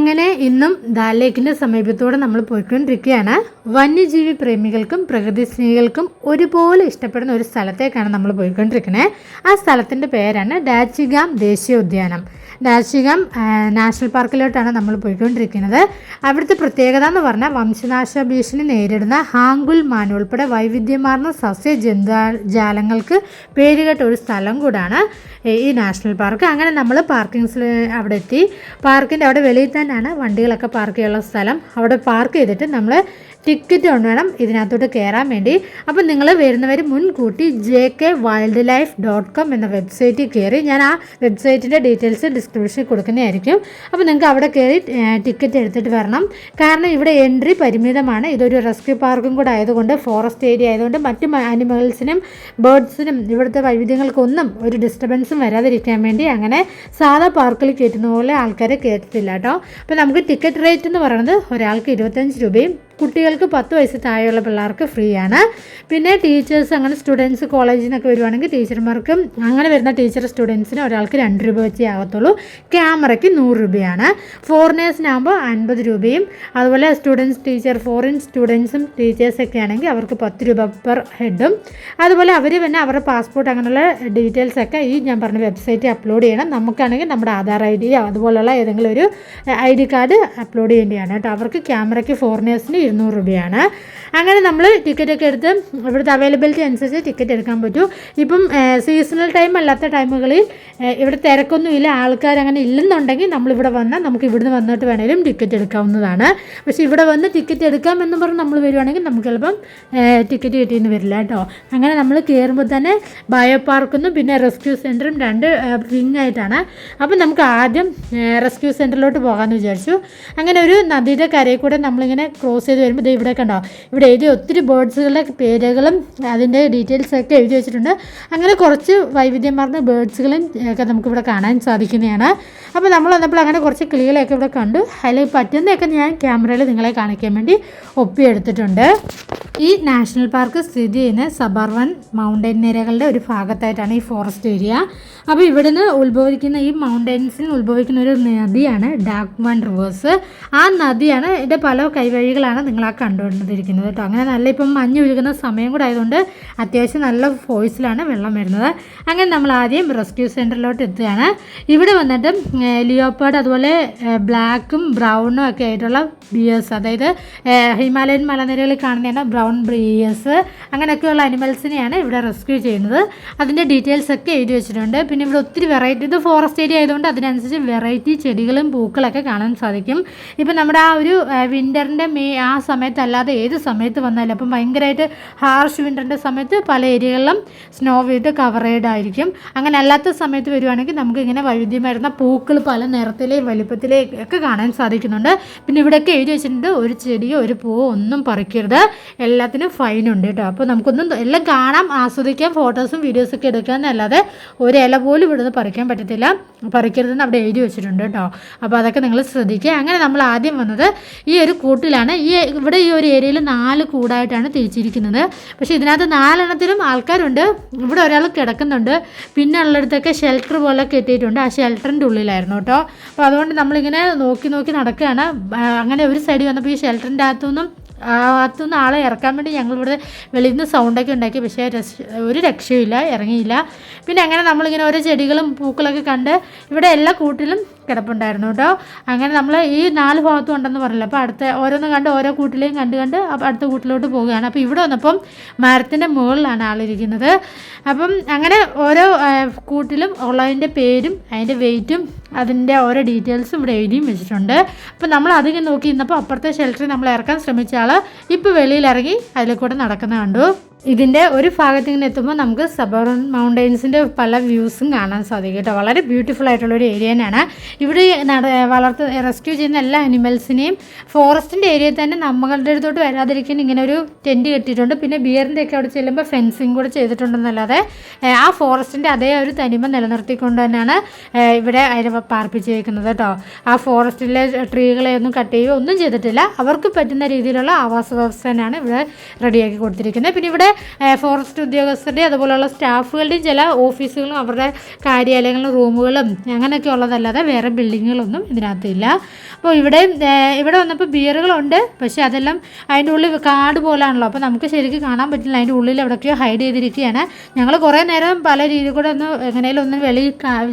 അങ്ങനെ ഇന്നും ദാൽ ലേക്കിന്റെ സമീപത്തൂടെ നമ്മൾ പോയിക്കൊണ്ടിരിക്കുകയാണ്. വന്യജീവി പ്രേമികൾക്കും പ്രകൃതി സ്നേഹികൾക്കും ഒരുപോലെ ഇഷ്ടപ്പെടുന്ന ഒരു സ്ഥലത്തേക്കാണ് നമ്മൾ പോയിക്കൊണ്ടിരിക്കുന്നത് ആ സ്ഥലത്തിന്റെ പേരാണ് ഡാച്ചിഗാം ദേശീയോദ്യാനം. ഡാച്ചിഗാം ആ, നാഷണൽ പാർക്കിലോട്ടാണ് നമ്മൾ പോയിക്കൊണ്ടിരിക്കുന്നത്. അവിടുത്തെ പ്രത്യേകത എന്ന് പറഞ്ഞാൽ വംശനാശ ഭീഷണി നേരിടുന്ന ഹാങ്കുൽ മാൻ ഉൾപ്പെടെ വൈവിധ്യമാർന്ന സസ്യ ജന്തുജാലങ്ങൾക്ക് പേരുകേട്ട ഒരു സ്ഥലം കൂടാണ് ഈ നാഷണൽ പാർക്ക്. അങ്ങനെ നമ്മൾ പാർക്കിങ്സിൽ അവിടെ എത്തി. പാർക്കിന്റെ അവിടെ വെളിയിൽ തന്നെയാണ് വണ്ടികളൊക്കെ പാർക്ക് ചെയ്യാനുള്ള സ്ഥലം. അവിടെ പാർക്ക് ചെയ്തിട്ട് നമ്മൾ ടിക്കറ്റ് കൊണ്ട് വേണം. ഇതിനകത്തോട്ട് കയറാൻ വേണ്ടി. അപ്പോൾ നിങ്ങൾ വരുന്നവർ മുൻകൂട്ടി J K wild life dot com എന്ന വെബ്സൈറ്റിൽ കയറി ഞാൻ ആ വെബ്സൈറ്റിന്റെ ഡീറ്റെയിൽസ് ഡിസ്ക്രിപ്ഷനിൽ കൊടുക്കുന്നതായിരിക്കും. അപ്പോൾ നിങ്ങൾക്ക് അവിടെ കയറി ടിക്കറ്റ് എടുത്തിട്ട് വരണം. കാരണം ഇവിടെ എൻട്രി പരിമിതമാണ്. ഇതൊരു റെസ്ക്യൂ പാർക്കും കൂടെ ആയതുകൊണ്ട് ഫോറസ്റ്റ് ഏരിയ ആയതുകൊണ്ട് മറ്റ് ആനിമൽസിനും ബേർഡ്സിനും ഇവിടുത്തെ വൈവിധ്യങ്ങൾക്കൊന്നും ഒരു ഡിസ്റ്റർബൻസും വരാതിരിക്കാൻ വേണ്ടി അങ്ങനെ സാധാ പാർക്കിൽ കയറ്റുന്ന പോലെ ആൾക്കാരെ കയറ്റത്തില്ല കേട്ടോ. അപ്പോൾ നമുക്ക് ടിക്കറ്റ് റേറ്റ് എന്ന് പറയുന്നത് ഒരാൾക്ക് ഇരുപത്തഞ്ച് രൂപയും കുട്ടികൾക്ക് പത്ത് വയസ്സ് താഴെയുള്ള പിള്ളേർക്ക് ഫ്രീ ആണ് പിന്നെ ടീച്ചേഴ്സ് അങ്ങനെ സ്റ്റുഡൻസ് കോളേജിൽ നിന്നൊക്കെ വരുവാണെങ്കിൽ ടീച്ചർമാർക്കും അങ്ങനെ വരുന്ന ടീച്ചർ സ്റ്റുഡൻസിന് ഒരാൾക്ക് രണ്ട് രൂപ വെച്ചേ ആകത്തുള്ളൂ ക്യാമറയ്ക്ക് നൂറ് രൂപയാണ്. ഫോറിനേഴ്സിനാകുമ്പോൾ അൻപത് രൂപയും അതുപോലെ സ്റ്റുഡൻസ് ടീച്ചർ ഫോറിൻ സ്റ്റുഡൻസും ടീച്ചേഴ്സൊക്കെ ആണെങ്കിൽ അവർക്ക് പത്ത് രൂപ പെർ ഹെഡും. അതുപോലെ അവർ പിന്നെ അവരുടെ പാസ്പോർട്ട് അങ്ങനെയുള്ള ഡീറ്റെയിൽസൊക്കെ ഈ ഞാൻ പറഞ്ഞ വെബ്സൈറ്റിൽ അപ്ലോഡ് ചെയ്യണം. നമുക്കാണെങ്കിൽ നമ്മുടെ ആധാർ ഐ ഡി അതുപോലെയുള്ള ഏതെങ്കിലും ഒരു ഐ ഡി കാർഡ് അപ്ലോഡ് ചെയ്യേണ്ടതാണ് കേട്ടോ. അവർക്ക് ക്യാമറയ്ക്ക് ഫോറിനേഴ്സിന് ഇരുന്നൂറ് രൂപയാണ്. അങ്ങനെ നമ്മൾ ടിക്കറ്റൊക്കെ എടുത്ത് ഇവിടുത്തെ അവൈലബിലിറ്റി അനുസരിച്ച് ടിക്കറ്റ് എടുക്കാൻ പറ്റൂ. ഇപ്പം സീസണൽ ടൈം അല്ലാത്ത ടൈമുകളിൽ ഇവിടെ തിരക്കൊന്നുമില്ല ആൾക്കാർ അങ്ങനെ ഇല്ലെന്നുണ്ടെങ്കിൽ നമ്മളിവിടെ വന്നാൽ നമുക്ക് ഇവിടുന്ന് വന്നിട്ട് വേണേലും ടിക്കറ്റ് എടുക്കാവുന്നതാണ്. പക്ഷേ ഇവിടെ വന്ന് ടിക്കറ്റ് എടുക്കാമെന്ന് പറഞ്ഞ് നമ്മൾ വരുവാണെങ്കിൽ നമുക്ക് ചിലപ്പം ടിക്കറ്റ് കിട്ടിയെന്ന് വരില്ല കേട്ടോ. അങ്ങനെ നമ്മൾ കയറുമ്പോൾ തന്നെ ബയോ പാർക്കെന്നും പിന്നെ റെസ്ക്യൂ സെന്ററും രണ്ട് റിങ് ആയിട്ടാണ്. അപ്പം നമുക്ക് ആദ്യം റെസ്ക്യൂ സെന്ററിലോട്ട് പോകാമെന്ന് വിചാരിച്ചു. അങ്ങനെ ഒരു നദിയുടെ കരയിൽ കൂടെ നമ്മളിങ്ങനെ ക്രോസ് ചെയ്ത് വരുമ്പോൾ ഇത് ഇവിടെ കണ്ടോ? ഇവിടെ എഴുതി ഒത്തിരി ബേർഡ്സുകളുടെ പേരുകളും അതിന്റെ ഡീറ്റെയിൽസ് ഒക്കെ എഴുതി വെച്ചിട്ടുണ്ട്. അങ്ങനെ കുറച്ച് വൈവിധ്യമാർന്ന ബേർഡ്സുകളും ഒക്കെ നമുക്കിവിടെ കാണാൻ സാധിക്കുന്നതാണ്. അപ്പോൾ നമ്മൾ വന്നപ്പോൾ അങ്ങനെ കുറച്ച് കിളികളെയൊക്കെ ഇവിടെ കണ്ടു. അതിൽ പറ്റുന്നതൊക്കെ ഞാൻ ക്യാമറയിൽ നിങ്ങളെ കാണിക്കാൻ വേണ്ടി ഒപ്പിയെടുത്തിട്ടുണ്ട്. ഈ നാഷണൽ പാർക്ക് സ്ഥിതി ചെയ്യുന്ന സബർവൻ മൗണ്ടൻ നിരകളുടെ ഒരു ഭാഗത്തായിട്ടാണ് ഈ ഫോറസ്റ്റ് ഏരിയ അപ്പോൾ ഇവിടുന്ന് ഉത്ഭവിക്കുന്ന ഈ മൗണ്ടൻസിൽ ഉത്ഭവിക്കുന്ന ഒരു നദിയാണ് ഡാർക്ക് വൺ റിവേഴ്സ് ആ നദിയാണ് ഇതിന്റെ പല കൈവഴികളാണ് നിങ്ങൾ ആ കണ്ടുകൊണ്ടിരിക്കുന്നത് കേട്ടോ. അങ്ങനെ നല്ല ഇപ്പം മഞ്ഞ് ഒഴുകുന്ന സമയം കൂടെ ആയതുകൊണ്ട് അത്യാവശ്യം നല്ല ഫോഴ്സിലാണ് വെള്ളം വരുന്നത്. അങ്ങനെ നമ്മൾ ആദ്യം റെസ്ക്യൂ സെന്ററിലോട്ട് എത്തുകയാണ്. ഇവിടെ വന്നിട്ട് ലിയോപ്പാഡ് അതുപോലെ ബ്ലാക്കും ബ്രൗണും ഒക്കെ ആയിട്ടുള്ള ബിയേഴ്സ് അതായത് ഹിമാലയൻ മലനിരകളിൽ കാണുന്നതാണ് ബ്രൗൺ ബ്രിയേഴ്സ് അങ്ങനെയൊക്കെയുള്ള അനിമൽസിനെയാണ് ഇവിടെ റെസ്ക്യൂ ചെയ്യുന്നത്. അതിന്റെ ഡീറ്റെയിൽസ് ഒക്കെ എഴുതി വെച്ചിട്ടുണ്ട്. പിന്നെ ഇവിടെ ഒത്തിരി വെറൈറ്റി ഇത് ഫോറസ്റ്റ് ഏരിയ ആയതുകൊണ്ട് അതിനനുസരിച്ച് വെറൈറ്റി ചെടികളും പൂക്കളൊക്കെ കാണാൻ സാധിക്കും. ഇപ്പം നമ്മുടെ ആ ഒരു വിന്ററിന്റെ മെയ് സമയത്തല്ലാതെ ഏത് സമയത്ത് വന്നാലും അപ്പം ഭയങ്കരമായിട്ട് ഹാർഷ് വിന്ററിന്റെ സമയത്ത് പല ഏരിയകളിലും സ്നോ വീട്ട് കവറേഡ് ആയിരിക്കും. അങ്ങനെ അല്ലാത്ത സമയത്ത് വരുവാണെങ്കിൽ നമുക്ക് ഇങ്ങനെ വൈവിധ്യമായിരുന്ന പൂക്കൾ പല നിറത്തിലെയും വലിപ്പത്തിലെയും ഒക്കെ കാണാൻ സാധിക്കുന്നുണ്ട്. പിന്നെ ഇവിടെയൊക്കെ എഴുതി വെച്ചിട്ടുണ്ട് ഒരു ചെടിയോ ഒരു പൂവോ ഒന്നും പറിക്കരുത്. എല്ലാത്തിനും ഉണ്ട് കേട്ടോ. അപ്പോൾ നമുക്കൊന്നും എല്ലാം കാണാം ആസ്വദിക്കാം ഫോട്ടോസും വീഡിയോസും ഒക്കെ എടുക്കാമെന്നല്ലാതെ ഒരു ഇല പോലും ഇവിടുന്ന് പറിക്കാൻ പറ്റത്തില്ല. പറിക്കരുതെന്ന് അവിടെ എഴുതി വെച്ചിട്ടുണ്ട് കേട്ടോ. അപ്പോൾ അതൊക്കെ നിങ്ങൾ ശ്രദ്ധിക്കുക. അങ്ങനെ നമ്മൾ ആദ്യം വന്നത് ഈ ഒരു കൂട്ടിലാണ്. ഈ ഇവിടെ ഈ ഒരു ഏരിയയിൽ നാല് കൂടായിട്ടാണ് തിരിച്ചിരിക്കുന്നത്. പക്ഷേ ഇതിനകത്ത് നാലെണ്ണത്തിലും ആൾക്കാരുണ്ട്. ഇവിടെ ഒരാൾ കിടക്കുന്നുണ്ട്. പിന്നെ ഉള്ളിടത്തൊക്കെ ഷെൽട്ടർ പോലെ കെട്ടിയിട്ടുണ്ട്. ആ ഷെൽട്ടറിന്റെ ഉള്ളിലായിരുന്നു കേട്ടോ. അപ്പോൾ അതുകൊണ്ട് നമ്മളിങ്ങനെ നോക്കി നോക്കി നടക്കുകയാണ്. അങ്ങനെ ഒരു സൈഡിൽ വന്നപ്പോൾ ഈ ഷെൽട്ടറിന്റെ അകത്തുനിന്നും അകത്തുനിന്ന് ആളെ ഇറക്കാൻ വേണ്ടി ഞങ്ങളിവിടെ വെളിയിൽ നിന്ന് സൗണ്ടൊക്കെ ഉണ്ടാക്കി. പക്ഷേ ഒരു രക്ഷയുമില്ല ഇറങ്ങിയില്ല. പിന്നെ അങ്ങനെ നമ്മളിങ്ങനെ ഓരോ ചെടികളും പൂക്കളൊക്കെ കണ്ട് ഇവിടെ എല്ലാ കൂട്ടിലും കിടപ്പുണ്ടായിരുന്നു കേട്ടോ. അങ്ങനെ നമ്മൾ ഈ നാല് ഭാഗത്തും ഉണ്ടെന്ന് പറഞ്ഞില്ല അപ്പോൾ അടുത്ത ഓരോന്ന് കണ്ട് ഓരോ കൂട്ടിലെയും കണ്ട് കണ്ട് അടുത്ത കൂട്ടിലോട്ട് പോവുകയാണ്. അപ്പോൾ ഇവിടെ വന്നപ്പം മരത്തിന്റെ മുകളിലാണ് ആളിരിക്കുന്നത്. അപ്പം അങ്ങനെ ഓരോ കൂട്ടിലും ഉള്ളതിന്റെ പേരും അതിന്റെ വെയിറ്റും അതിന്റെ ഓരോ ഡീറ്റെയിൽസും ഇവിടെ എഴുതിയും വെച്ചിട്ടുണ്ട്. അപ്പോൾ നമ്മൾ അതിങ്ങനെ നോക്കി ഇന്നപ്പോൾ അപ്പുറത്തെ ഷെൽട്ടറിൽ നമ്മൾ ഇറക്കാൻ ശ്രമിച്ച ആൾ ഇപ്പോൾ വെളിയിലിറങ്ങി അതിൽ കൂടെ നടക്കുന്ന കണ്ടു. ഇതിന്റെ ഒരു ഭാഗത്ത് ഇങ്ങനെ എത്തുമ്പോൾ നമുക്ക് സബറൻ മൗണ്ടെയ്ൻസിന്റെ പല വ്യൂസും കാണാൻ സാധിക്കും കേട്ടോ. വളരെ ബ്യൂട്ടിഫുൾ ആയിട്ടുള്ള ഒരു ഏരിയ തന്നെയാണ്. ഇവിടെ വളർത്ത് റെസ്ക്യൂ ചെയ്യുന്ന എല്ലാ അനിമൽസിനെയും ഫോറസ്റ്റിന്റെ ഏരിയയിൽ തന്നെ നമ്മളുടെ അടുത്തോട്ട് വരാതിരിക്കാൻ ഇങ്ങനെ ഒരു ടെന്റ് കെട്ടിയിട്ടുണ്ട്. പിന്നെ ബിയറിന്റെ ഒക്കെ അവിടെ ചെല്ലുമ്പോൾ ഫെൻസിങ് കൂടെ ചെയ്തിട്ടുണ്ടെന്നല്ലാതെ ആ ഫോറസ്റ്റിന്റെ അതേ ഒരു തനിമ നിലനിർത്തിക്കൊണ്ട് തന്നെയാണ് ഇവിടെ അതിനെ പാർപ്പിച്ചേക്കുന്നത് കേട്ടോ. ആ ഫോറസ്റ്റിലെ ട്രീകളെ ഒന്നും കട്ട് ചെയ്യുകയോ ഒന്നും ചെയ്തിട്ടില്ല. അവർക്ക് പറ്റുന്ന രീതിയിലുള്ള ആവാസ വ്യവസ്ഥ തന്നെയാണ് ഇവിടെ റെഡിയാക്കി കൊടുത്തിരിക്കുന്നത്. പിന്നെ ഇവിടെ ഫോറസ്റ്റ് ഉദ്യോഗസ്ഥരുടെയും അതുപോലെയുള്ള സ്റ്റാഫുകളുടെയും ചില ഓഫീസുകളും അവരുടെ കാര്യാലയങ്ങളും റൂമുകളും അങ്ങനെയൊക്കെ ഉള്ളതല്ലാതെ വേറെ ബിൽഡിങ്ങുകളൊന്നും ഇതിനകത്തില്ല. അപ്പോൾ ഇവിടെ ഇവിടെ വന്നപ്പോൾ ബിയറുകളുണ്ട്. പക്ഷേ അതെല്ലാം അതിന്റെ ഉള്ളിൽ കാട് പോലാണല്ലോ. അപ്പോൾ നമുക്ക് ശരിക്കും കാണാൻ പറ്റില്ല. അതിന്റെ ഉള്ളിൽ എവിടെയൊക്കെയോ ഹൈഡ് ചെയ്തിരിക്കുകയാണ്. ഞങ്ങൾ കുറേ നേരം പല രീതിയിൽ കൂടെ ഒന്ന് എങ്ങനെയും ഒന്ന് വെളി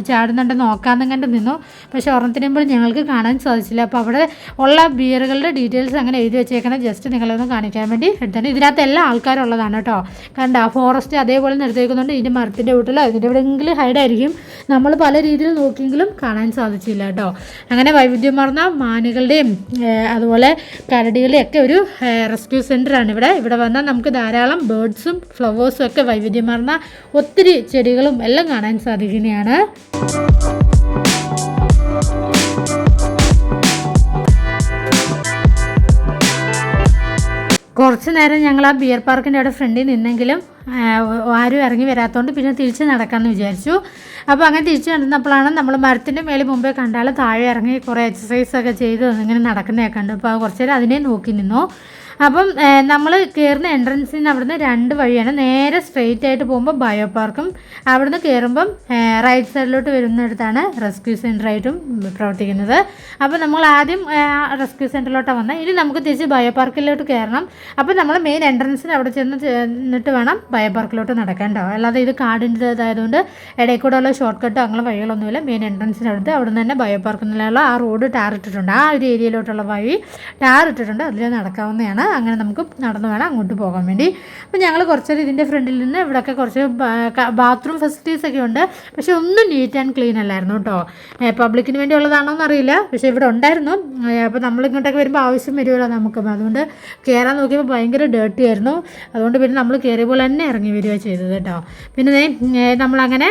ചാടുന്നുണ്ട് നോക്കാമെന്നും കണ്ട് നിന്നു. പക്ഷേ ഓർമ്മത്തിനുമ്പോൾ ഞങ്ങൾക്ക് കാണാൻ സാധിച്ചില്ല. അപ്പോൾ അവിടെ ഉള്ള ബിയറുകളുടെ ഡീറ്റെയിൽസ് അങ്ങനെ എഴുതി വെച്ചേക്കണം ജസ്റ്റ് നിങ്ങളൊന്ന് കാണിക്കാൻ വേണ്ടി എടുത്താണ് ഇതിനകത്ത് എല്ലാ ആൾക്കാരുള്ളതാണ് കേട്ടോ. കണ്ട ഫോറസ്റ്റ് അതേപോലെ നിർത്തിയിരിക്കുന്നുണ്ട് ഇതിന്റെ മരത്തിന്റെ വീട്ടിലോ ഇതിന്റെ എവിടെയെങ്കിലും ഹൈഡായിരിക്കും നമ്മൾ പല രീതിയിൽ നോക്കിയെങ്കിലും കാണാൻ സാധിച്ചില്ല കേട്ടോ. അങ്ങനെ വൈവിധ്യമാർന്ന മാനുകളുടെയും അതുപോലെ കരടികളുടെയും ഒക്കെ ഒരു റെസ്ക്യൂ സെന്ററാണ് ഇവിടെ. ഇവിടെ വന്നാൽ നമുക്ക് ധാരാളം ബേർഡ്സും ഫ്ലവേഴ്സും ഒക്കെ വൈവിധ്യമാർന്ന ഒത്തിരി ചെടികളും എല്ലാം കാണാൻ സാധിക്കുന്നതാണ്. കുറച്ച് നേരം ഞങ്ങൾ ആ ബിയർ പാർക്കിന്റെ അവിടെ ഫ്രണ്ടിൽ നിന്നെങ്കിലും ആരും ഇറങ്ങി വരാത്തതുകൊണ്ട് പിന്നെ തിരിച്ച് നടക്കാമെന്ന് വിചാരിച്ചു. അപ്പോൾ അങ്ങനെ തിരിച്ച് നടന്നപ്പോഴാണ് നമ്മൾ മരത്തിന്റെ മേളിൽ മുമ്പേ കണ്ടാൽ താഴെ ഇറങ്ങി കുറേ എക്സസൈസ് ഒക്കെ ചെയ്ത് ഇങ്ങനെ നടക്കുന്നതൊക്കെ ഉണ്ട് അപ്പോൾ കുറച്ച് നേരം അതിനെ നോക്കി നിന്നു. അപ്പം നമ്മൾ കയറുന്ന എൻട്രൻസിന് അവിടുന്ന് രണ്ട് വഴിയാണ്. നേരെ സ്ട്രെയിറ്റ് ആയിട്ട് പോകുമ്പോൾ ബയോ പാർക്കും അവിടുന്ന് കയറുമ്പം റൈറ്റ് സൈഡിലോട്ട് വരുന്നിടത്താണ് റെസ്ക്യൂ സെന്ററായിട്ടും പ്രവർത്തിക്കുന്നത്. അപ്പോൾ നമ്മൾ ആദ്യം റെസ്ക്യൂ സെന്ററിലോട്ടാണ് വന്നത് ഇനി നമുക്ക് തിരിച്ച് ബയോ പാർക്കിലോട്ട് കയറണം അപ്പോൾ നമ്മൾ മെയിൻ എൻട്രൻസിന് അവിടെ ചെന്ന് ചെന്നിട്ട് വേണം ബയോ പാർക്കിലോട്ട് നടക്കേണ്ടോ അല്ലാതെ ഇത് കാടിന്റെതായതുകൊണ്ട് ഇടയിൽ കൂടെ ഉള്ള ഷോർട്ട് കട്ടോ അങ്ങനെ വഴികളൊന്നുമില്ല മെയിൻ എൻട്രൻസിന് അടുത്ത് അവിടെ നിന്ന് തന്നെ ബയോ പാർക്കിനുള്ള ആ റോഡ് ടാർ ഇട്ടിട്ടുണ്ട്. ആ ഒരു ഏരിയയിലോട്ടുള്ള വഴി ടാർ ഇട്ടിട്ടുണ്ട്. അതിൽ നടക്കാവുന്നതാണ്. അങ്ങനെ നമുക്ക് നടന്നു വേണം അങ്ങോട്ട് പോകാൻ വേണ്ടി. അപ്പോൾ ഞങ്ങൾ കുറച്ചേരം ഇതിന്റെ ഫ്രണ്ടിൽ നിന്ന് ഇവിടെയൊക്കെ കുറച്ച് ബാത്റൂം ഫെസിലിറ്റീസ് ഒക്കെ ഉണ്ട്. പക്ഷേ ഒന്നും നീറ്റ് ആൻഡ് ക്ലീൻ അല്ലായിരുന്നു കേട്ടോ. പബ്ലിക്കിന് വേണ്ടി ഉള്ളതാണോ എന്നറിയില്ല പക്ഷേ ഇവിടെ ഉണ്ടായിരുന്നു. അപ്പോൾ നമ്മൾ ഇങ്ങോട്ടൊക്കെ വരുമ്പോൾ ആവശ്യം വരുമല്ലോ നമുക്ക്. അതുകൊണ്ട് കയറാൻ നോക്കിയപ്പോൾ ഭയങ്കര ഡേർട്ടി ആയിരുന്നു. അതുകൊണ്ട് പിന്നെ നമ്മൾ കയറിയപ്പോൾ തന്നെ ഇറങ്ങി വരികയാണ് ചെയ്തത് കേട്ടോ. പിന്നെ നമ്മളങ്ങനെ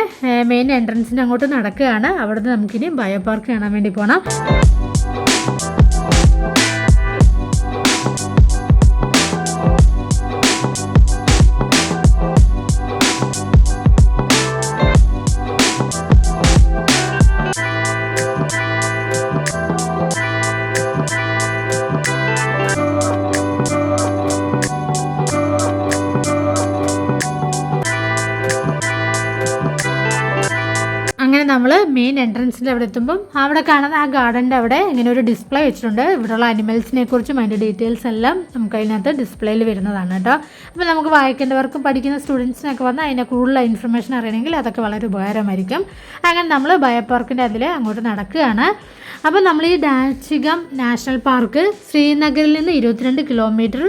മെയിൻ എൻട്രൻസിന്റെ അങ്ങോട്ട് നടക്കുകയാണ്. അവിടുന്ന് നമുക്കിനി ബയോ പാർക്ക് കാണാൻ വേണ്ടി പോകണം മെയിൻ എൻട്രൻസിന്റെ അവിടെ എത്തുമ്പം അവിടെ കാണുന്ന ആ ഗാർഡന്റെ അവിടെ ഇങ്ങനെ ഒരു ഡിസ്പ്ലേ വെച്ചിട്ടുണ്ട്. ഇവിടെയുള്ള അനിമൽസിനെ കുറിച്ചും അതിന്റെ ഡീറ്റെയിൽസ് എല്ലാം നമുക്ക് അതിനകത്ത് ഡിസ്പ്ലേയിൽ വരുന്നതാണ് കേട്ടോ. അപ്പോൾ നമുക്ക് വായിക്കേണ്ടവർക്കും പഠിക്കുന്ന സ്റ്റുഡൻസിനൊക്കെ വന്ന് അതിനെ കൂടുതൽ ഇൻഫർമേഷൻ അറിയണമെങ്കിൽ അതൊക്കെ വളരെ ഉപകാരമായിരിക്കും. അങ്ങനെ നമ്മൾ ബയോപാർക്കിന്റെ അതിൽ അങ്ങോട്ട് നടക്കുകയാണ്. അപ്പോൾ നമ്മൾ ഈ ഡാച്ചികം നാഷണൽ പാർക്ക് ശ്രീനഗറിൽ നിന്ന് ഇരുപത്തിരണ്ട് കിലോമീറ്റർ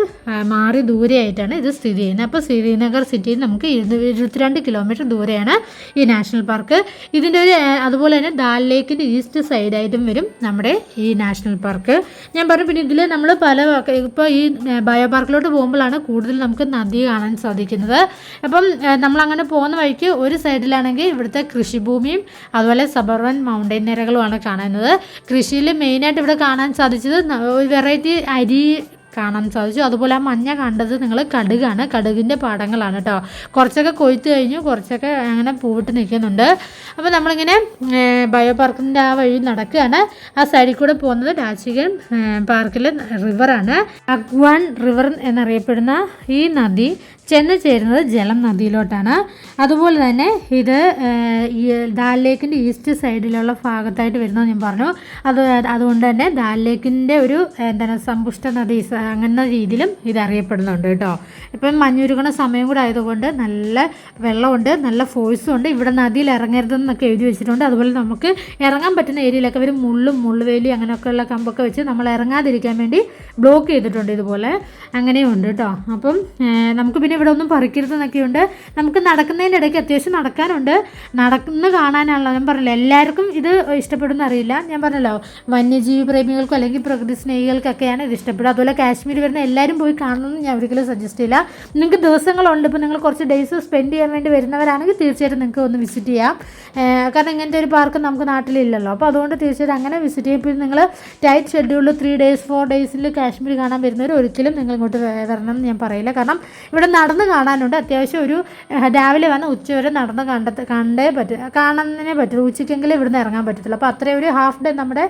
മാറി ദൂരെയായിട്ടാണ് ഇത് സ്ഥിതി ചെയ്യുന്നത്. അപ്പോൾ ശ്രീനഗർ സിറ്റിയിൽ നമുക്ക് ഇരുപത്തിരണ്ട് കിലോമീറ്റർ ദൂരെയാണ് ഈ നാഷണൽ പാർക്ക്. ഇതിന്റെ ഒരു അതുപോലെ തന്നെ ദാൽ ലേക്കിന്റെ ഈസ്റ്റ് സൈഡായിട്ടും വരും നമ്മുടെ ഈ നാഷണൽ പാർക്ക്. ഞാൻ പറഞ്ഞു പിന്നെ ഇതിൽ നമ്മൾ പല ഇപ്പോൾ ഈ ബയോ പാർക്കിലോട്ട് പോകുമ്പോഴാണ് കൂടുതൽ നമുക്ക് നദി കാണാൻ സാധിക്കുന്നത്. അപ്പം നമ്മൾ അങ്ങനെ പോകുന്ന വഴിക്ക് ഒരു സൈഡിലാണെങ്കിൽ ഇവിടുത്തെ കൃഷിഭൂമിയും അതുപോലെ സബർവൻ മൗണ്ടൻ നിരകളുമാണ് കാണുന്നത്. കൃഷിയിൽ മെയിനായിട്ട് ഇവിടെ കാണാൻ സാധിച്ചത് വെറൈറ്റി അരി കാണാൻ സാധിച്ചു. അതുപോലെ ആ മഞ്ഞ കണ്ടത് നിങ്ങൾ കടുകാണ്. കടുകിന്റെ പാടങ്ങളാണ് കേട്ടോ. കുറച്ചൊക്കെ കൊയ്ത്ത് കഴിഞ്ഞു. കുറച്ചൊക്കെ അങ്ങനെ പൂവിട്ട് നിൽക്കുന്നുണ്ട്. അപ്പോൾ നമ്മളിങ്ങനെ ബയോ പാർക്കിന്റെ ആ വഴി നടക്കുകയാണ്. ആ സൈഡിൽ കൂടെ പോകുന്നത് ഡാച്ചികൻ പാർക്കിലെ റിവറാണ്. അഗ്വാൻ റിവർ എന്നറിയപ്പെടുന്ന ഈ നദി ചെന്ന് ചേരുന്നത് ജലം നദിയിലോട്ടാണ്. അതുപോലെ തന്നെ ഇത് ദാൽ ലേക്കിന്റെ ഈസ്റ്റ് സൈഡിലുള്ള ഭാഗത്തായിട്ട് വരുന്നത് ഞാൻ പറഞ്ഞു. അത് അതുകൊണ്ട് തന്നെ ദാൽ ലേക്കിന്റെ ഒരു എന്താണ് സമ്പുഷ്ട നദി അങ്ങനെ രീതിയിലും ഇത് അറിയപ്പെടുന്നുണ്ട് കേട്ടോ. ഇപ്പം മഞ്ഞുരുകണ സമയം കൂടെ ആയതുകൊണ്ട് നല്ല വെള്ളമുണ്ട് നല്ല ഫോഴ്സും ഉണ്ട് ഇവിടെ നദിയിൽ ഇറങ്ങരുതെന്നൊക്കെ എഴുതി വെച്ചിട്ടുണ്ട്. അതുപോലെ നമുക്ക് ഇറങ്ങാൻ പറ്റുന്ന ഏരിയയിലൊക്കെ ഒരു മുള്ളും മുള്ളുവേലി അങ്ങനെയൊക്കെയുള്ള കമ്പൊക്കെ വെച്ച് നമ്മൾ ഇറങ്ങാതിരിക്കാൻ വേണ്ടി ബ്ലോക്ക് ചെയ്തിട്ടുണ്ട് ഇതുപോലെ. അങ്ങനെയുണ്ട് കേട്ടോ. അപ്പം നമുക്ക് പിന്നെ ഇവിടെ ഒന്നും പറിക്കരുതെന്നൊക്കെയുണ്ട്. നമുക്ക് നടക്കുന്നതിന്റെ ഇടയ്ക്ക് അത്യാവശ്യം നടക്കാനുണ്ട്. നടക്കുന്ന കാണാനാണല്ലോ. ഞാൻ പറഞ്ഞില്ല എല്ലാവർക്കും ഇത് ഇഷ്ടപ്പെടുന്ന അറിയില്ല. ഞാൻ പറഞ്ഞല്ലോ വന്യജീവി പ്രേമികൾക്കും അല്ലെങ്കിൽ പ്രകൃതി സ്നേഹികൾക്കൊക്കെയാണ് ഇത് ഇഷ്ടപ്പെടുക. അതുപോലെ കാശ്മീർ വരുന്ന എല്ലാവരും പോയി കാണണമെന്ന് ഞാൻ ഒരിക്കലും സജസ്റ്റ് ചെയ്യില്ല. നിങ്ങൾക്ക് ദിവസങ്ങളുണ്ട്. ഇപ്പോൾ നിങ്ങൾ കുറച്ച് ഡേയ്സ് സ്പെൻഡ് ചെയ്യാൻ വേണ്ടി വരുന്നവരാണെങ്കിൽ തീർച്ചയായിട്ടും നിങ്ങൾക്ക് ഒന്ന് വിസിറ്റ് ചെയ്യാം. കാരണം ഇങ്ങനത്തെ ഒരു പാർക്ക് നമുക്ക് നാട്ടിലില്ലല്ലോ. അപ്പോൾ അതുകൊണ്ട് തീർച്ചയായിട്ടും അങ്ങനെ വിസിറ്റ് ചെയ്യും. പിന്നെ നിങ്ങൾ ടൈറ്റ് ഷെഡ്യൂളിൽ ത്രീ ഡേയ്സ് ഫോർ ഡേയ്സിൽ കാശ്മീർ കാണാൻ വരുന്നവർ ഒരിക്കലും നിങ്ങൾ ഇങ്ങോട്ട് വരണം എന്ന് ഞാൻ പറയില്ല. കാരണം ഇവിടെ നടന്ന് കാണാനുണ്ട്. അത്യാവശ്യം ഒരു രാവിലെ വന്ന് ഉച്ച വരെ നടന്ന് കണ്ട കണ്ടേ പറ്റും കാണുന്നതിനെ പറ്റുള്ളൂ ഉച്ചയ്ക്കെങ്കിലും ഇവിടുന്ന് ഇറങ്ങാൻ പറ്റത്തില്ല അപ്പോൾ അത്രയും ഒരു ഹാഫ് ഡേ നമ്മുടെ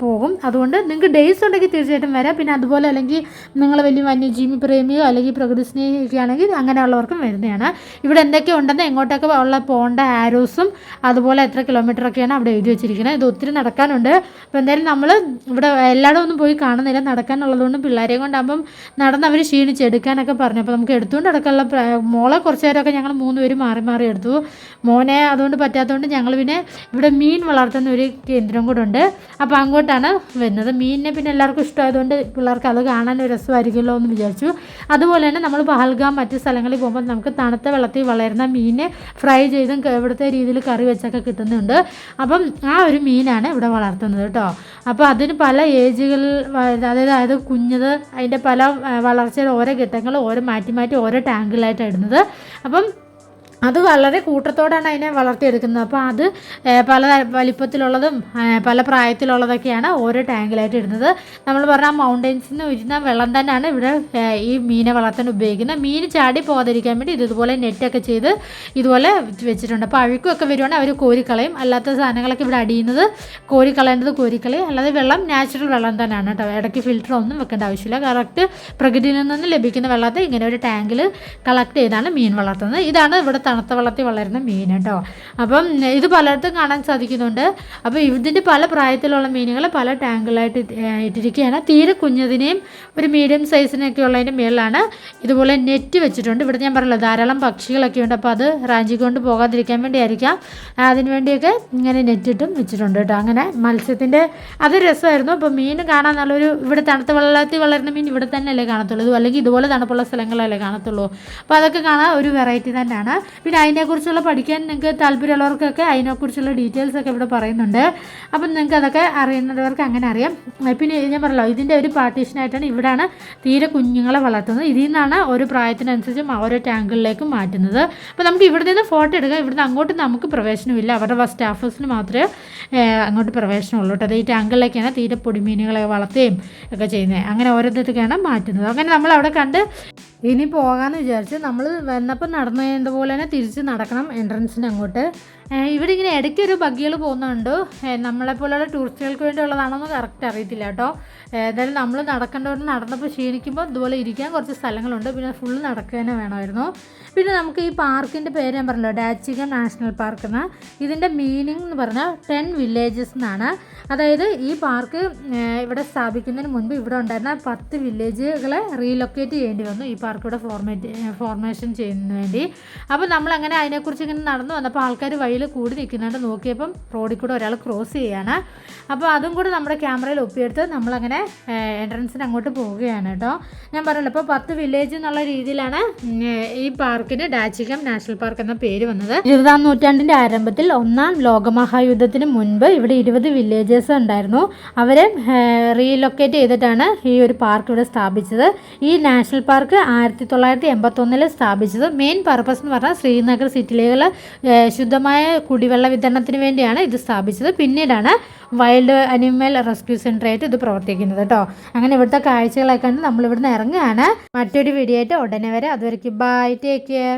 പോകും. അതുകൊണ്ട് നിങ്ങൾക്ക് ഡേയ്സ് ഉണ്ടെങ്കിൽ തീർച്ചയായിട്ടും വരാം. പിന്നെ അതുപോലെ അല്ലെങ്കിൽ നിങ്ങൾ വലിയ വന്യജീവി പ്രേമിയോ അല്ലെങ്കിൽ പ്രകൃതി സ്നേഹിയൊക്കെ ആണെങ്കിൽ അങ്ങനെയുള്ളവർക്കും വരുന്നതാണ്. ഇവിടെ എന്തൊക്കെ ഉണ്ടെന്ന് എങ്ങോട്ടൊക്കെ ഉള്ള പോകേണ്ട ആരോസും അതുപോലെ എത്ര കിലോമീറ്റർ ഒക്കെയാണ് അവിടെ എഴുതി വെച്ചിരിക്കുന്നത്. ഇത് ഒത്തിരി നടക്കാനുണ്ട്. അപ്പോൾ എന്തായാലും നമ്മൾ ഇവിടെ എല്ലായിടം ഒന്നും പോയി കാണുന്നില്ല. നടക്കാനുള്ളതുകൊണ്ട് പിള്ളേരെ കൊണ്ടാകുമ്പം നടന്ന് അവർ ക്ഷീണിച്ച് എടുക്കാനൊക്കെ പറഞ്ഞു. അപ്പോൾ നമുക്ക് എടുത്തുകൊണ്ട് നടക്കാനുള്ള മോളെ കുറച്ച് നേരമൊക്കെ ഞങ്ങൾ മൂന്ന് പേര് മാറി മാറി എടുത്തു. മോനെ അതുകൊണ്ട് പറ്റാത്തതുകൊണ്ട് ഞങ്ങൾ പിന്നെ ഇവിടെ മീൻ വളർത്തുന്ന ഒരു കേന്ദ്രം കൂടെ ഉണ്ട്. അപ്പോൾ അങ്ങോട്ടാണ് വരുന്നത്. മീനിനെ പിന്നെ എല്ലാവർക്കും ഇഷ്ടമായതുകൊണ്ട് പിള്ളേർക്ക് അത് കാണാൻ ഒരു രസമായിരിക്കുമല്ലോ എന്ന് വിചാരിച്ചു. അതുപോലെ തന്നെ നമ്മൾ പഹൽഗാം മറ്റ് സ്ഥലങ്ങളിൽ പോകുമ്പോൾ നമുക്ക് തണുത്ത വെള്ളത്തിൽ വളരുന്ന മീനെ ഫ്രൈ ചെയ്തും ഇവിടുത്തെ രീതിയിൽ കറി വെച്ചൊക്കെ കിട്ടുന്നുണ്ട്. അപ്പം ആ ഒരു മീനാണ് ഇവിടെ വളർത്തുന്നത് കേട്ടോ. അപ്പോൾ അതിന് പല ഏജുകളിൽ അതായത് അതായത് അത് കുഞ്ഞത് അതിന്റെ പല വളർച്ചയുടെ ഓരോ ഘട്ടങ്ങൾ ഓരോ മാറ്റി മാറ്റി ഓരോ ടാങ്കിലായിട്ടാണ് ഇടുന്നത്. അപ്പം അത് വളരെ കൂട്ടത്തോടാണ് അതിനെ വളർത്തിയെടുക്കുന്നത്. അപ്പോൾ അത് പല വലിപ്പത്തിലുള്ളതും പല പ്രായത്തിലുള്ളതൊക്കെയാണ് ഓരോ ടാങ്കിലായിട്ട് ഇടുന്നത്. നമ്മൾ പറഞ്ഞ മൗണ്ടൻസിൽ നിന്ന് വെള്ളം തന്നെയാണ് ഇവിടെ ഈ മീനെ വളർത്താൻ ഉപയോഗിക്കുന്നത്. മീൻ ചാടി പോകാതിരിക്കാൻ വേണ്ടി ഇത് ഇതുപോലെ നെറ്റൊക്കെ ചെയ്ത് ഇതുപോലെ വെച്ചിട്ടുണ്ട്. അപ്പോൾ അഴുക്കൊക്കെ വരുവാണെങ്കിൽ അവർ കോരിക്കളയും. അല്ലാത്ത സാധനങ്ങളൊക്കെ ഇവിടെ അടിയുന്നത് കോരിക്കളയേണ്ടത് കോരിക്കളയും. അല്ലാതെ വെള്ളം നാച്ചുറൽ വെള്ളം തന്നെയാണ് കേട്ടോ. ഇടയ്ക്ക് ഫിൽറ്റർ ഒന്നും വെക്കേണ്ട ആവശ്യമില്ല. കറക്റ്റ് പ്രകൃതിയിൽ നിന്ന് ലഭിക്കുന്ന വെള്ളത്തെ ഇങ്ങനെ ഒരു ടാങ്കിൽ കളക്ട് ചെയ്താണ് മീൻ വളർത്തുന്നത്. ഇതാണ് ഇവിടെ തണുത്ത വെള്ളത്തിൽ വളരുന്ന മീൻ കേട്ടോ. അപ്പം ഇത് പലയിടത്തും കാണാൻ സാധിക്കുന്നുണ്ട്. അപ്പോൾ ഇതിന്റെ പല പ്രായത്തിലുള്ള മീനുകൾ പല ടാങ്കുകളായിട്ട് ഇട്ടിരിക്കുകയാണ്. തീരെ കുഞ്ഞതിനെയും ഒരു മീഡിയം സൈസിനൊക്കെ ഉള്ളതിന്റെ മേളിലാണ് ഇതുപോലെ നെറ്റ് വെച്ചിട്ടുണ്ട്. ഇവിടെ ഞാൻ പറഞ്ഞല്ലോ ധാരാളം പക്ഷികളൊക്കെ ഉണ്ട്. അപ്പോൾ അത് റാഞ്ചി കൊണ്ട് പോകാതിരിക്കാൻ വേണ്ടിയായിരിക്കാം. അതിന് വേണ്ടിയൊക്കെ ഇങ്ങനെ നെറ്റിട്ടും വെച്ചിട്ടുണ്ട് കേട്ടോ. അങ്ങനെ മത്സ്യത്തിന്റെ അത് രസമായിരുന്നു. അപ്പോൾ മീൻ കാണാൻ നല്ലൊരു ഇവിടെ തണുത്ത വെള്ളത്തിൽ വളരുന്ന മീൻ ഇവിടെ തന്നെയല്ലേ കാണത്തുള്ളൂ. അല്ലെങ്കിൽ ഇതുപോലെ തണുപ്പുള്ള സ്ഥലങ്ങളല്ലേ കാണത്തുള്ളൂ. അപ്പോൾ അതൊക്കെ കാണാൻ ഒരു വെറൈറ്റി തന്നെയാണ്. പിന്നെ അതിനെക്കുറിച്ചുള്ള പഠിക്കാൻ നിങ്ങൾക്ക് താല്പര്യമുള്ളവർക്കൊക്കെ അതിനെക്കുറിച്ചുള്ള ഡീറ്റെയിൽസ് ഒക്കെ ഇവിടെ പറയുന്നുണ്ട്. അപ്പം നിങ്ങൾക്ക് അതൊക്കെ അറിയുന്നവർക്ക് അങ്ങനെ അറിയാം. പിന്നെ ഞാൻ പറഞ്ഞല്ലോ ഇതിന്റെ ഒരു പാർട്ടീഷനായിട്ടാണ് ഇവിടെയാണ് തീരെ കുഞ്ഞുങ്ങളെ വളർത്തുന്നത്. ഇതിൽ നിന്നാണ് ഒരു പ്രായത്തിനനുസരിച്ച് ഓരോ ടാങ്കുകളിലേക്ക് മാറ്റുന്നത്. അപ്പോൾ നമുക്ക് ഇവിടെ നിന്ന് ഫോട്ടോ എടുക്കാം. ഇവിടുന്ന് അങ്ങോട്ട് നമുക്ക് പ്രവേശനമില്ല. അവരുടെ സ്റ്റാഫേഴ്സിന് മാത്രമേ അങ്ങോട്ട് പ്രവേശനമുള്ളൂ കേട്ടോ. അത് ഈ ടാങ്കുകളിലേക്കാണ് തീരെ പൊടിമീനുകളെ വളർത്തുകയും ഒക്കെ ചെയ്യുന്നത്. അങ്ങനെ ഓരോരുത്തർക്കാണ് മാറ്റുന്നത്. അങ്ങനെ നമ്മൾ അവിടെ കണ്ട് ഇനി പോകാമെന്ന് വിചാരിച്ച് നമ്മൾ വന്നപ്പോൾ നടന്നു കഴിഞ്ഞ പോലെ തന്നെ തിരിച്ച് നടക്കണം എൻട്രൻസിന് അങ്ങോട്ട്. ഇവിടെ ഇങ്ങനെ ഇടയ്ക്ക് ഒരു ബഗ്ഗികൾ പോകുന്നുണ്ട് നമ്മളെ നമ്മളെപ്പോലുള്ള ടൂറിസ്റ്റുകൾക്ക് വേണ്ടിയുള്ളതാണോന്ന് കറക്റ്റ് അറിയത്തില്ല കേട്ടോ. ഏതായാലും നമ്മൾ നടക്കേണ്ടവർ നടന്നപ്പോൾ ക്ഷീണിക്കുമ്പോൾ ഇതുപോലെ ഇരിക്കാൻ കുറച്ച് സ്ഥലങ്ങളുണ്ട്. പിന്നെ ഫുള്ള് നടക്കുക തന്നെ വേണമായിരുന്നു. പിന്നെ നമുക്ക് ഈ പാർക്കിന്റെ പേര് ഞാൻ പറഞ്ഞല്ലോ ഡാച്ചിക നാഷണൽ പാർക്ക് എന്ന. ഇതിന്റെ മീനിങ് എന്ന് പറഞ്ഞാൽ ടെൻ വില്ലേജസ് എന്നാണ്. അതായത് ഈ പാർക്ക് ഇവിടെ സ്ഥാപിക്കുന്നതിന് മുൻപ് ഇവിടെ ഉണ്ടായിരുന്ന പത്ത് വില്ലേജുകളെ റീലൊക്കേറ്റ് ചെയ്യേണ്ടി വന്നു. ഈ പാർക്ക് ഇവിടെ ഫോർമേറ്റ് ഫോർമേഷൻ ചെയ്യുന്നതിന് വേണ്ടി. അപ്പോൾ നമ്മൾ അങ്ങനെ അതിനെക്കുറിച്ച് ഇങ്ങനെ നടന്നു വന്നപ്പോൾ ആൾക്കാർ വഴിയിൽ കൂടി നിൽക്കുന്നുണ്ട് നോക്കിയപ്പം റോഡിൽ കൂടെ ഒരാൾ ക്രോസ് ചെയ്യാണ്. അപ്പോൾ അതും കൂടെ നമ്മുടെ ക്യാമറയിൽ ഒപ്പിയെടുത്ത് നമ്മളങ്ങനെ എൻട്രൻസിന് അങ്ങോട്ട് പോവുകയാണ് കേട്ടോ. ഞാൻ പറഞ്ഞല്ലോ ഇപ്പോൾ പത്ത് വില്ലേജ് എന്നുള്ള രീതിയിലാണ് ഈ പാർക്കിന് ഡാച്ചികം നാഷണൽ പാർക്ക് എന്ന പേര് വന്നത്. ഇരുപതാം നൂറ്റാണ്ടിന്റെ ആരംഭത്തിൽ ഒന്നാം ലോകമഹായുദ്ധത്തിന് മുൻപ് ഇവിടെ ഇരുപത് വില്ലേജസ് ഉണ്ടായിരുന്നു. അവരെ റീലൊക്കേറ്റ് ചെയ്തിട്ടാണ് ഈ ഒരു പാർക്ക് ഇവിടെ സ്ഥാപിച്ചത്. ഈ നാഷണൽ പാർക്ക് ആയിരത്തി തൊള്ളായിരത്തി എൺപത്തൊന്നിൽ സ്ഥാപിച്ചത് മെയിൻ പർപ്പസ് എന്ന് പറഞ്ഞാൽ ശ്രീനഗർ സിറ്റിയിലുള്ള ശുദ്ധമായ കുടിവെള്ള വിതരണത്തിന് വേണ്ടിയാണ് ഇത് സ്ഥാപിച്ചത്. പിന്നീടാണ് വൈൽഡ് അനിമൽ റെസ്ക്യൂ സെന്റർ ആയിട്ട് ഇത് പ്രവർത്തിക്കുന്നത് കേട്ടോ അങ്ങനെ ഇവിടുത്തെ കാഴ്ചകളൊക്കെ നമ്മൾ ഇവിടുന്ന് ഇറങ്ങുകയാണ്. മറ്റൊരു വീഡിയോ ആയിട്ട് ഉടനെ വരെ. അതുവരെയ്ക്ക് ബൈ ടേക്ക് കെയർ